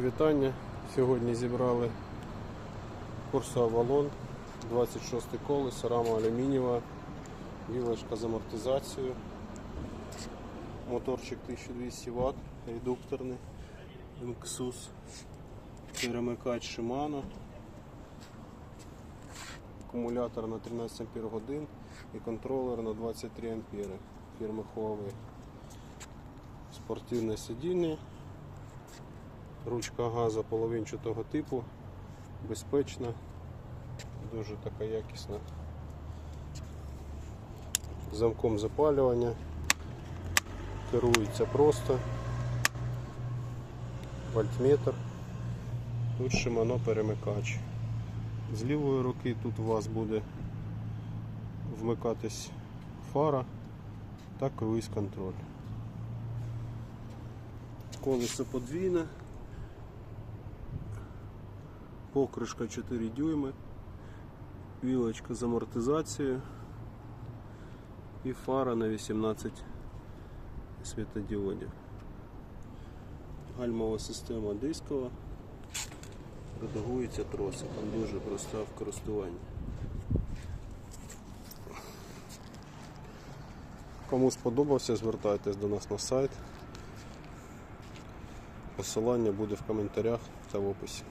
Вітання. Сьогодні зібрали курсу Авалон, 26 колесо, рама алюмінієва, вілочка з амортизацією, моторчик 1200 Вт, редукторний, Xus, перемикач Shimano, акумулятор на 13 Ампер годин і контролер на 23 Ампери фірми Huawei. Спортивне сидіння. Ручка газу половинчатого типу, безпечна, дуже така якісна. Замком запалювання, керується просто, вольтметр, тут Shimano перемикач. З лівої руки тут у вас буде вмикатись фара та круїз контроль. Колесо подвійне. Покришка 4 дюйми, вілочка з амортизацією і фара на 18 світодіодів. Гальмова система дискова, редагується тросиком, дуже проста в користуванні. Кому сподобався, звертайтесь до нас на сайт. Посилання буде в коментарях та в описі.